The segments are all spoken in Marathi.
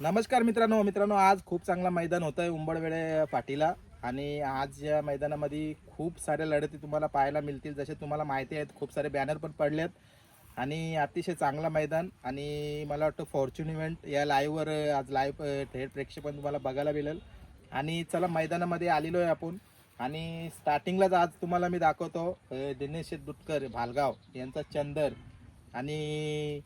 नमस्कार मित्रांनो मित्रांनो आज खूप चांगला मैदान होतं आहे उंबडवेळे पाटीला. आणि आज या मैदानामध्ये खूप साऱ्या लढती तुम्हाला पाहायला मिळतील. जसे तुम्हाला माहिती आहेत खूप सारे बॅनर पण पडलेत. आणि अतिशय चांगला मैदान. आणि मला वाटतं फॉर्च्युन इव्हेंट या लाईव्हवर आज लाईव्ह थेट प्रेक्षेपण तुम्हाला बघायला मिळेल. आणि चला मैदानामध्ये आलेलो आहे आपण. आणि स्टार्टिंगलाच आज तुम्हाला मी दाखवतो दिनेश दुटकर भालगाव यांचा चंदर. आणि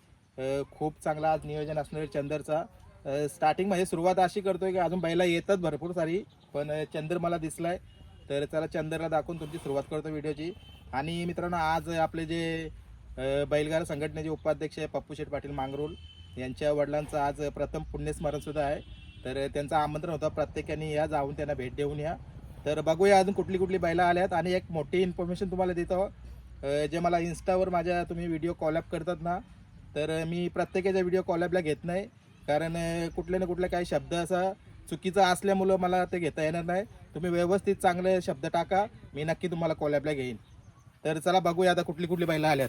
खूप चांगला आज नियोजन असणार आहे चंदरचा. स्टार्टिंग म्हणजे सुरुवात अशी करतोय की अजून बैला येतात भरपूर सारी पण चंद्र मला दिसलाय. तर चला चंद्रला दाखवून तुमची सुरुवात करतो व्हिडिओची. आणि मित्रांनो आज आपले जे बैलगार संघटनेचे उपाध्यक्ष आहे पप्पू शेठ पाटील मांगरूल. यांच्या वडिलांचं आज प्रथम पुण्यस्मरण सुद्धा आहे. तर त्यांचं आमंत्रण होतं प्रत्येकाने या जाऊन त्यांना भेट देऊन या. तर बघूया अजून कुठली कुठली बैला आल्यात. आणि एक मोठी इन्फॉर्मेशन तुम्हाला देतो. जे मला इन्स्टावर माझ्या तुम्ही व्हिडिओ कॉलअप करतात ना तर मी प्रत्येकाच्या व्हिडिओ कॉलअपला घेत नाही. कारण अ, कुठले ना कुठले काही शब्द असा चुकीचा असल्यामुळं मला ते घेता येणार नाही. तुम्ही व्यवस्थित चांगले शब्द टाका मी नक्की तुम्हाला कॉलअपला घेईन. तर चला बघूया आता कुठली कुठली बैला आल्यात.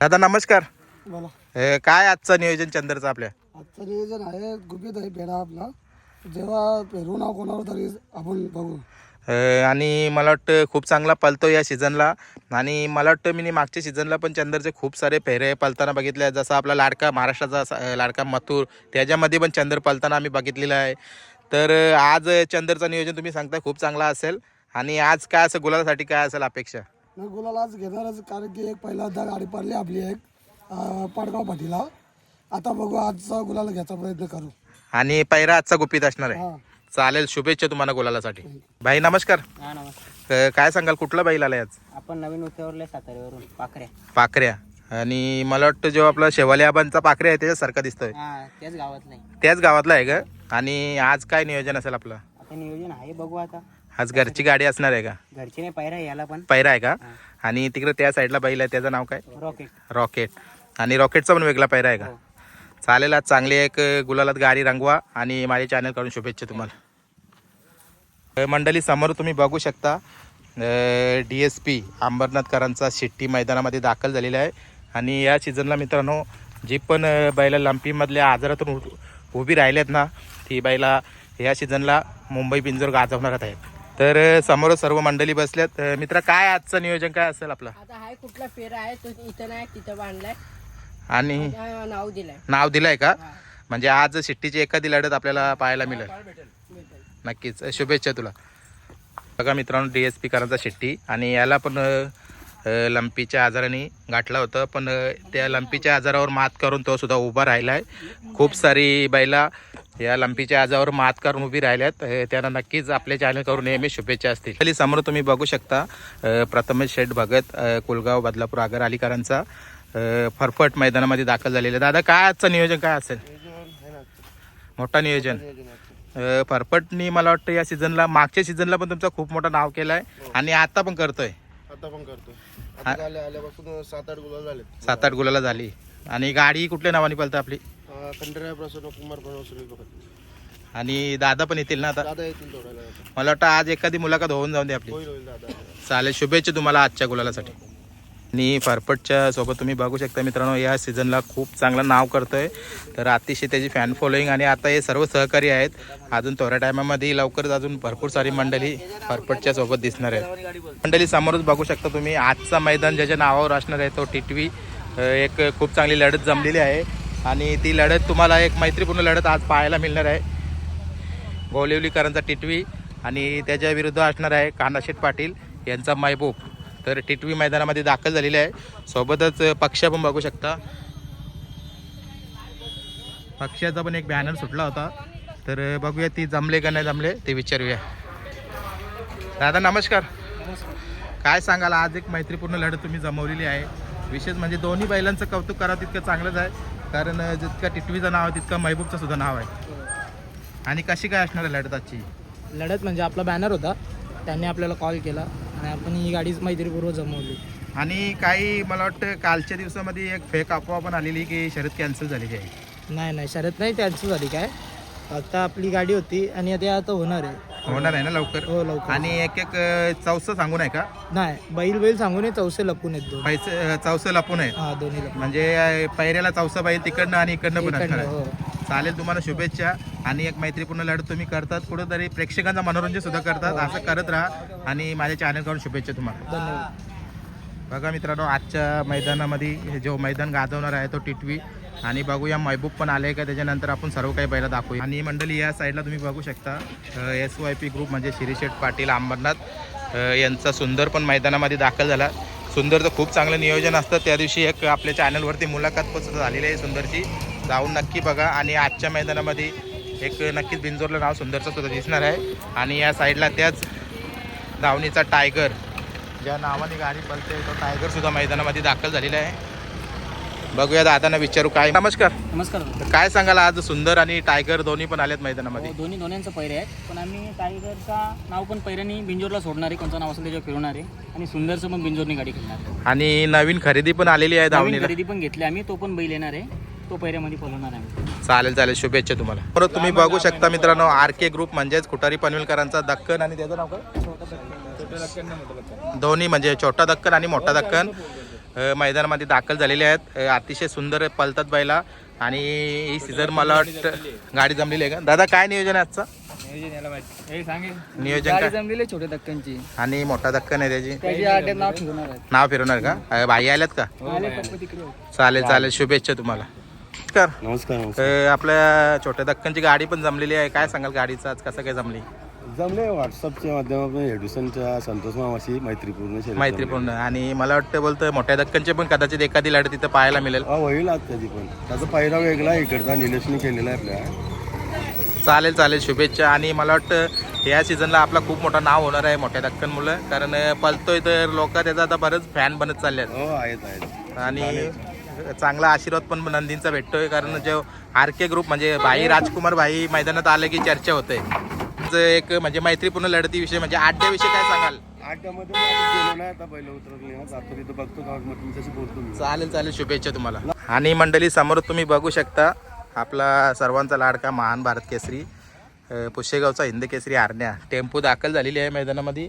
दादा नमस्कार. बोला. अ, काय आजचं नियोजन चंद्रचं आपल्या? आजचं नियोजन आहे गुपित आहे पेढा आपला. जेव्हा पेरू नाव कोणावर तरी आपण बघू. आणि मला वाटतं खूप चांगला पलतो या सीझनला. आणि मला वाटतं मी मागच्या सीझनला पण चंदरचे खूप सारे फेरे पलताना बघितले आहेत. जसा आपला लाडका महाराष्ट्राचा लाडका मथुर त्याच्यामध्ये पण चंदर पलताना आम्ही बघितलेलं आहे. तर आज चंदरचं नियोजन तुम्ही सांगता खूप चांगला असेल. आणि आज काय असं गुलासाठी काय असेल अपेक्षा? गुलाला आज घेणारच कारण की एक पहिल्यांदा गाडी पडली आपली एक पाडगाव पाटीला. आता बघू आजचा गुलाला घ्यायचा प्रयत्न करू. आणि पैरा आजचा गुपित असणार आहे. चालेल शुभेच्छा तुम्हाला गुलालासाठी. भाई नमस्कार. हा नमस्कार. अ, काय सांगाल कुठला बैल आलाय आज? आपण नवीन उतरले साताऱ्यावरून पाखऱ्या. पाखऱ्या. आणि मला वाटतं जो आपला शेवाली आबांचा पाखऱ्या आहे त्याच्यासारखा दिसतोय. हा त्याच गावात नाही त्याच गावातला आहे का? आणि आज काय नियोजन असेल आपलं? आता नियोजन आहे बघू आता. आज घरची गाडी असणार आहे का? घरचे नाही पायरा याला पण. पैरा आहे का? हा. आणि तिकडे त्या साईडला बैल आहे त्याचं नाव काय? रॉकेट. रॉकेट. आणि रॉकेटचा पण वेगळा पैरा आहे का? हो. चालेल आज चांगली एक गुलालात गाडी रंगवा आणि माझ्या चॅनलकडून शुभेच्छा तुम्हाला. मंडळी समोर तुम्ही बघू शकता डी एस पी अंबरनाथकरांचा शिट्टी मैदानामध्ये दाखल झालेला आहे. आणि या सीझनला मित्रांनो जी पण बैला लंपीमधल्या आजारातून उभी राहिल्यात ना ती बैला या सीझनला मुंबई पिंजोर गाजवणार आहेत. तर समोर सर्व मंडळी बसल्यात. मित्र काय आजचं नियोजन काय असेल आपलं? आता हाय कुठला फेरा आहे तो इथं नाही तिथं बांधलाय. आणि नाव दिलंय. नाव दिलंय का? म्हणजे आज शिट्टीची एखादी लढत आपल्याला पाहायला मिळेल. नक्कीच. शुभेच्छा तुला. बघा मित्रांनो डी एस पी करांचा शेट्टी. आणि याला पण लंपीच्या आजाराने गाठला होतं पण त्या लंपीच्या आजारावर मात करून तो सुद्धा उभा राहिला आहे खूप सारी बैला या लंपीच्या आजारावर मात करून उभी राहिल्यात. त्यांना नक्कीच आपल्या चॅनलकडून नेहमी शुभेच्छा असतील. खाली समोर तुम्ही बघू शकता प्रथमेश शेठ भगत कुलगाव बदलापूर आगर अलीकरांचा फरफट मैदानामध्ये दाखल झालेला. दादा काय आजचं नियोजन काय असेल? मोठा नियोजन. फरफटनी मला वाटतं या सीझनला मागच्या सीझनला पण तुमचं खूप मोठं नाव केलं आहे आणि आता पण करतोय. आता पण आता आल्यापासून सात आठ गुलाल झाले सात आठ गुलाला झाली. आणि गाडी कुठल्या नावाने पळतं आपली? प्रसन्न कुमार आणि दादा पण येतील ना आता? दादा येतील थोड्या मला वाटतं आज एखादी मुलाखत होऊन जाऊन दे आपली. होईल होईल दादा. चालेल शुभेच्छा तुम्हाला आजच्या गुलालासाठी. आणि फरफटच्या सोबत तुम्ही बघू शकता मित्रांनो या सीझनला खूप चांगलं नाव करतोय. तर अतिशय त्याची फॅन फॉलोईंग आणि आता हे सर्व सहकारी आहेत. अजून थोड्या टायमामध्ये लवकरच अजून भरपूर सारी मंडळी फरफटच्या सोबत दिसणार आहेत. मंडळी समोरच बघू शकता तुम्ही आजचा मैदान ज्याच्या नावावर असणार आहे तो टिटवी एक खूप चांगली लढत जमलेली आहे. आणि ती लढत तुम्हाला एक मैत्रीपूर्ण लढत आज पाहायला मिळणार आहे. गोलिवलीकरांचा टिटवी आणि त्याच्या विरुद्ध असणार आहे कानाशेठ पाटील यांचा मैबूब तर टिटवी मैदानामध्ये दाखल झालेले आहे. सोबतच पक्ष पण बघू शकता. पक्षाचा पण एक बॅनर सुटला होता. तर बघूया ती जमले का नाही जमले ते विचारूया. दादा नमस्कार. काय सांगाल? आज एक मैत्रीपूर्ण लढत तुम्ही जमवलेली आहे. विशेष म्हणजे दोन्ही बैलांचं कौतुक करा तितकं चांगलंच आहे. कारण जितकं टिटवीचं नाव आहे तितकं महबूबचं सुद्धा नाव आहे. आणि कशी काय असणार आहे लढत आजची? लढत म्हणजे आपला बॅनर होता. त्यांनी आपल्याला कॉल केला. आणि आपण ही गाडी मैत्रीपूर्व जमवली. आणि काही मला वाटतं कालच्या दिवसामध्ये एक फेक अफवा पण आलेली की शर्यत कॅन्सल झालेली आहे नाही नाही शरद नाही त्यांचं झाली काय? फक्त आपली गाडी होती आणि ते आता होणार आहे. होणार आहे ना लवकर? हो लवकर. आणि एक एक चौसं सांगून आहे का? नाही बैल बैल सांगून ये चौसे लपून येत दोन पैसे चौसं लपून आहे हा दोन्ही लपून. म्हणजे पैऱ्याला चौसा बैल तिकडनं आणि इकडनं पण असणार इकडनं, आहे. हो. चालेल तुम्हाला शुभेच्छा आणि एक मैत्रीपूर्ण लढत तुम्ही करतात. कुठंतरी प्रेक्षकांचं मनोरंजन सुद्धा करतात. असं करत राहा आणि माझ्या चॅनलकडून शुभेच्छा तुम्हाला. धन्यवाद. बघा मित्रांनो आजच्या मैदानामध्ये हे जो मैदान गाजवणार आहे तो टिटवी. आणि बघूया महबूब पण आले का? त्याच्यानंतर आपण सर्व काही पहिला दाखवूया आणि मंडळी या साईडला तुम्ही बघू शकता एस वाय पी ग्रुप म्हणजे शिरीशेठ पाटील अंबरनाथ यांचा सुंदर पण मैदानामध्ये दाखल झाला. सुंदरचं खूप चांगलं नियोजन असतं. त्या दिवशी एक आपल्या चॅनलवरती मुलाखत पण झालेली आहे सुंदरची. जाऊन नक्की बघा. आणि आजच्या मैदानामध्ये एक नक्कीच बिंजोरलं नाव सुंदरचं सुद्धा दिसणार आहे. आणि या साईडला त्याच धावणीचा टायगर ज्या नावाने गाडी पळते तो टायगर सुद्धा मैदानामध्ये दाखल झालेला आहे. बघूया दादांना विचारू काय. नमस्कार. नमस्कार. काय सांगाल आज सुंदर आणि टायगर दोन्ही पण आलेत मैदानामध्ये? हो, दोन्ही दोन्यांचं पैरे आहेत. पण आम्ही टायगरचा नाव पण पैऱ्याने बिंजोरला सोडणार आहे. कोणतं नाव असेल त्याच्यावर फिरवणार आहे. आणि सुंदरचं पण बिंजोरनी गाडी खेळणार आणि नवीन खरेदी पण आलेली आहे धावणीला. खरेदी पण घेतली आम्ही तो पण बैल येणार आहे. तो आहे. चालेल चालेल. शुभेच्छा तुम्हाला. परत तुम्ही बघू शकता मित्रांनो आर के ग्रुप म्हणजेच खुटारी पनवेलकरांचा दक्कन आणि त्याचं नाव काय? दोन्ही म्हणजे छोटा दक्कन आणि मोठा दक्कन. अ, मैदानामध्ये दाखल झालेले आहेत. अ, अतिशय सुंदर पलतात बैला. आणि ही सीझन मला वाटतं गाडी जमलेली आहे का? दादा काय नियोजन आहे आजचं? नियोजन काय? जमलेली छोट्या दक्कनची. आणि मोठा दक्कन आहे त्याची. त्याची आड्यात नाव ठेवणार आहे नाव फिरवणार का? अ, भाई आल्यात का? चालेल चालेल. शुभेच्छा तुम्हाला. नमस्कार. नमस्कार अ, आपल्या छोट्या दक्कनची गाडी पण जमलेली आहे. काय सांगाल गाडीचं? आज कसं काय जमली? जमले व्हॉट्सअपच्या माध्यमातून हेडुसनच्या संतोष मामाशी मैत्रीपूर्ण शर्यत मैत्रीपूर्ण. आणि मला वाटतं बोलतं मोठ्या दक्कनचे पण कदाचित एखादी लढत तिथं पाहायला मिळेल. हा होईल आज त्याची पण. त्याचा पहिला वेगळा इकडचा निलेशने केलेला आहे आपल्या. चालेल चालेल. शुभेच्छा. आणि मला वाटतं या सीझनला आपला खूप मोठं नाव होणार आहे मोठ्या दक्कनमुळं कारण अ, पळतोय तर लोक त्याचा आता बरंच फॅन बनत चालले आहेत हो आहेत आहेत. आणि चांगला आशीर्वाद पण नंदींचा भेटतोय कारण जो आर के ग्रुप म्हणजे भाई राजकुमार भाई मैदानात आलं की चर्चा होते. एक म्हणजे मैत्रीपूर्ण लढतीविषयी म्हणजे आड्याविषयी काय सांगाल? चालेल चालेल शुभेच्छा तुम्हाला. आणि मंडळी समोर तुम्ही बघू शकता आपला सर्वांचा लाडका महान भारत केसरी पुशेगावचा हिंद केसरी आरण्या. टेम्पो दाखल झालेली आहे मैदानामध्ये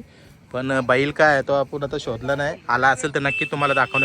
पण बैल काय तो आपण आता शोधला नाही. आला असेल तर नक्की तुम्हाला दाखवण्याचा